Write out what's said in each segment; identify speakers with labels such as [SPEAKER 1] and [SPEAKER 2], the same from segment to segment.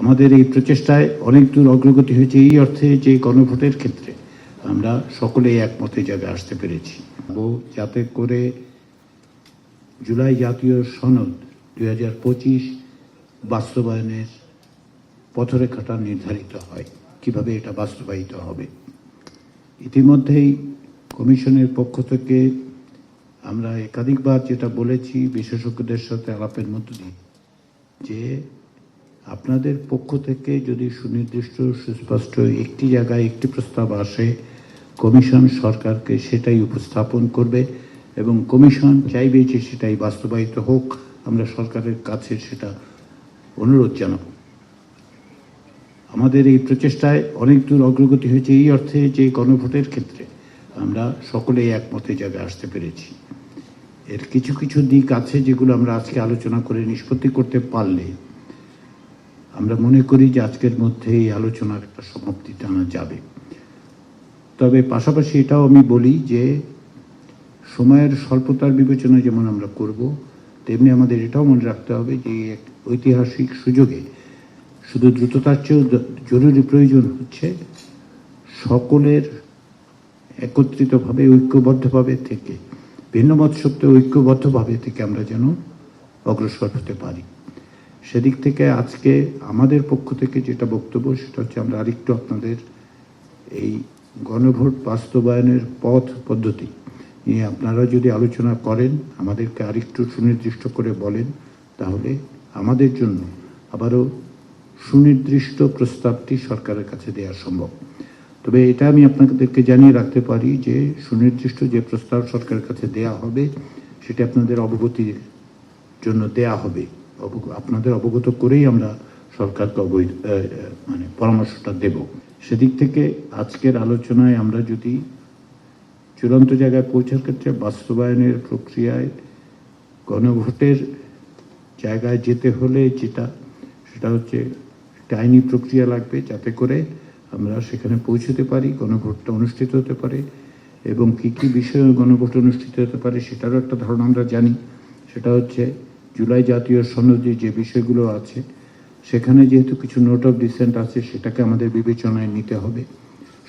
[SPEAKER 1] আমাদের এই প্রচেষ্টায় অনেক দূর অগ্রগতি হয়েছে এই অর্থে যে গণভোটের ক্ষেত্রে। আমরা সকলেই একমতে জায়গায় আসতে পেরেছি। ও যাতে করে জুলাই জাতীয় সনদ দুই হাজার পঁচিশ বাস্তবায়নের পথরেখাটা নির্ধারিত হয়, কীভাবে এটা বাস্তবায়িত হবে। ইতিমধ্যেই কমিশনের পক্ষ থেকে আমরা একাধিকবার যেটা বলেছি, বিশেষজ্ঞদের সাথে আলাপের মধ্য দিয়ে, যে আপনাদের পক্ষ থেকে যদি সুনির্দিষ্ট, সুস্পষ্ট একটি জায়গায় একটি প্রস্তাব আসে, কমিশন সরকারকে সেটাই উপস্থাপন করবে এবং কমিশন চাইবে যে সেটাই বাস্তবায়িত হোক, আমরা সরকারের কাছে সেটা অনুরোধ জানাব। আমাদের এই প্রচেষ্টায় অনেক দূর অগ্রগতি হয়েছে এই অর্থে যে গণভোটের ক্ষেত্রে। আমরা সকলেই একমতে জায়গায় আসতে পেরেছি। এর কিছু কিছু দিক আছে যেগুলো আমরা আজকে আলোচনা করে নিষ্পত্তি করতে পারলে আমরা মনে করি যে আজকের মধ্যে এই আলোচনার একটা সমাপ্তি টানা যাবে। তবে পাশাপাশি এটাও আমি বলি যে, সময়ের স্বল্পতার বিবেচনা যেমন আমরা করব, তেমনি আমাদের এটাও মনে রাখতে হবে যে, এক ঐতিহাসিক সুযোগে শুধু দ্রুততার চেয়েও জরুরি প্রয়োজন হচ্ছে সকলের একত্রিতভাবে, ঐক্যবদ্ধভাবে থেকে ভিন্নমত সত্ত্বেও ঐক্যবদ্ধভাবে থেকে আমরা যেন অগ্রসর হতে পারি। সেদিক থেকে আজকে আমাদের পক্ষ থেকে যেটা বক্তব্য, সেটা হচ্ছে আমরা আরেকটু আপনাদের এই গণভোট বাস্তবায়নের পথ পদ্ধতি নিয়ে আপনারা যদি আলোচনা করেন, আমাদেরকে আরেকটু সুনির্দিষ্ট করে বলেন, তাহলে আমাদের জন্য আবারও সুনির্দিষ্ট প্রস্তাবটি সরকারের কাছে দেওয়া সম্ভব। তবে এটা আমি আপনাদেরকে জানিয়ে রাখতে পারি যে, সুনির্দিষ্ট যে প্রস্তাব সরকারের কাছে দেয়া হবে, সেটা আপনাদের অবগতির জন্য দেয়া হবে। আপনাদের অবগত করেই আমরা সরকারকে অবৈ আহ, আহ, মানে পরামর্শটা দেব। সেদিক থেকে আজকের আলোচনায় আমরা যদি চূড়ান্ত জায়গায় পৌঁছার ক্ষেত্রে বাস্তবায়নের প্রক্রিয়ায় গণভোটের জায়গায় যেতে হলে যেটা সেটা হচ্ছে একটা আইনি প্রক্রিয়া লাগবে যাতে করে আমরা সেখানে পৌঁছতে পারি গণভোটটা অনুষ্ঠিত হতে পারে এবং কি কি বিষয়ে গণভোট অনুষ্ঠিত হতে পারে সেটারও একটা ধারণা আমরা জানি। সেটা হচ্ছে জুলাই জাতীয় সনদে যে বিষয়গুলো আছে, সেখানে যেহেতু কিছু নোট অফ ডিসেন্ট আছে, সেটাকে আমাদের বিবেচনায় নিতে হবে।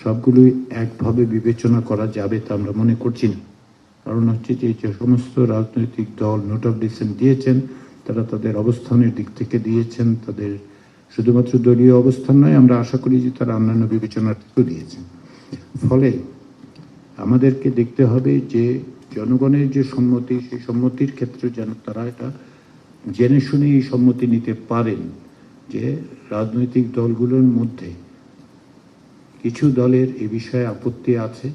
[SPEAKER 1] সবগুলোই একভাবে বিবেচনা করা যাবে তা আমরা মনে করছি না। কারণ হচ্ছে যে যে সমস্ত রাজনৈতিক দল নোট অফ ডিসেন্ট দিয়েছেন, তারা তাদের অবস্থানের দিক থেকে দিয়েছেন, তাদের শুধুমাত্র দলীয় অবস্থান নয়, আমরা আশা করি যে তারা অন্যান্য বিবেচনার থেকেও দিয়েছেন। ফলে আমাদেরকে দেখতে হবে যে, জনগণের যে সম্মতি, সেই সম্মতির ক্ষেত্রে যেন তারা এটা জেনে শুনে এই সম্মতি নিতে পারেন যে রাজনৈতিক দলগুলোর মধ্যে কিছু দলের এ বিষয়ে আপত্তি আছে,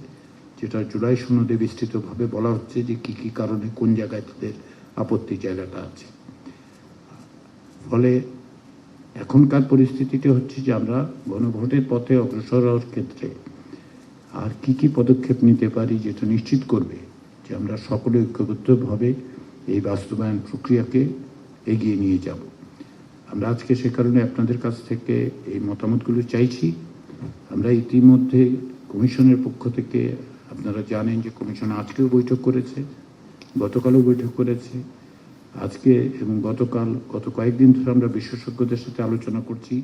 [SPEAKER 1] যেটা জুলাই সনদে বিস্তৃতভাবে বলা হচ্ছে যে কি কি কারণে কোন জায়গায় তাদের আপত্তি জায়গাটা আছে। ফলে এখনকার পরিস্থিতিতে হচ্ছে যে আমরা গণভোটের পথে অগ্রসর হওয়ার ক্ষেত্রে আর কি কি পদক্ষেপ নিতে পারি যেটা নিশ্চিত করবে যে আমরা সকলে ঐক্যবদ্ধভাবে এই বাস্তবায়ন প্রক্রিয়াকে এগিয়ে নিয়ে যাব। আমরা আজকে সে কারণে আপনাদের কাছ থেকে এই মতামতগুলো চাইছি। আমরা ইতিমধ্যে কমিশনের পক্ষ থেকে আপনারা জানেন যে কমিশন আজকেও বৈঠক করেছে, গতকালও বৈঠক করেছে। আজকে এবং গতকাল, গত কয়েকদিন ধরে আমরা বিশেষজ্ঞদের সাথে আলোচনা করছি।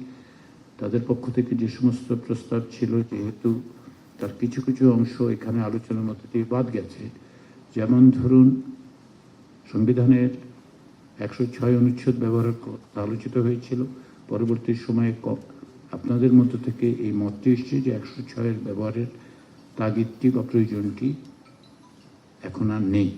[SPEAKER 1] তাদের পক্ষ থেকে যে সমস্ত প্রস্তাব ছিল, যেহেতু তার কিছু কিছু অংশ এখানে আলোচনার মধ্যে দিয়ে বাদ গেছে। যেমন ধরুন, সংবিধানের একশো ছয় অনুচ্ছেদ ব্যবহারের কথা আলোচিত হয়েছিল। পরবর্তী সময়ে আপনাদের মধ্য থেকে এই মতটি এসছে যে একশো ছয়ের ব্যবহারের তাগিদটি বা প্রয়োজনটি এখন আর নেই।